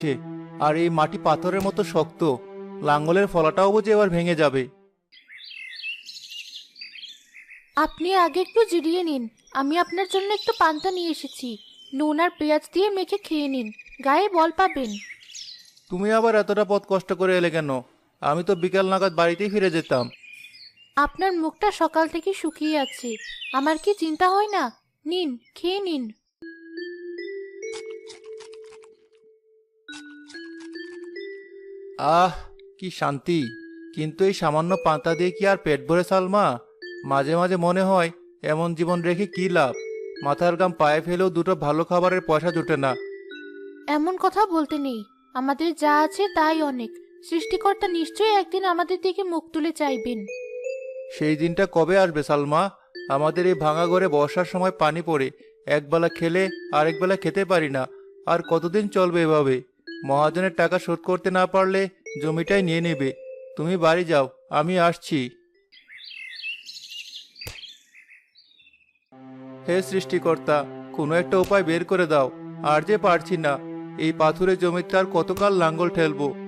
ছে, আর এই মাটি পাথরের মতো শক্ত। লাঙ্গলের ফলাটাও বুঝে এবার ভেঙে যাবে। আপনি আগে একটু জিরিয়ে নিন। আমি আপনার জন্য একটু পান্তা নিয়ে এসেছি। নুন আর পেঁয়াজ দিয়ে মেখে খেয়ে নিন। গায়ে বল পাবেন। তুমি আবার এতটা পথ কষ্ট করে এলে কেন? আমি তো বিকাল নাগাদ বাড়িতেই ফিরে যেতাম। আপনার মুখটা সকাল থেকে শুকিয়ে আছে। আমার কি চিন্তা হয় না? নিন খেয়ে নিন। আহ কি শান্তি। কিন্তু এই সামান্য পান্তা দিয়ে কি আর পেট ভরে সালমা মাঝে মাঝে মনে হয় এমন জীবন রেখে কি লাভ? মাথার গাম পায়ে ফেলেও দুটো ভালো খাবারের পয়সা জোটে না। এমন কথা বলতে নেই। আমাদের যা আছে তাই অনেক। সৃষ্টিকর্তা নিশ্চয়ই একদিন আমাদের দিকে মুখ তুলে চাইবেন। সেই দিনটা কবে আসবে সালমা? আমাদের এই ভাঙা ঘরে বর্ষার সময় পানি পড়ে। একবেলা খেলে আরেক বেলা খেতে পারি না। আর কতদিন চলবে এভাবে? মহাজনের টাকা শোধ করতে না পারলে জমিটাই নিয়ে নেবে। তুমি বাড়ি যাও, আমি আসছি। হে সৃষ্টিকর্তা, কোনো একটা উপায় বের করে দাও। আর যে পারছি না, এই পাথুরে জমিতে আর কতকাল লাঙ্গল ঠেলবো?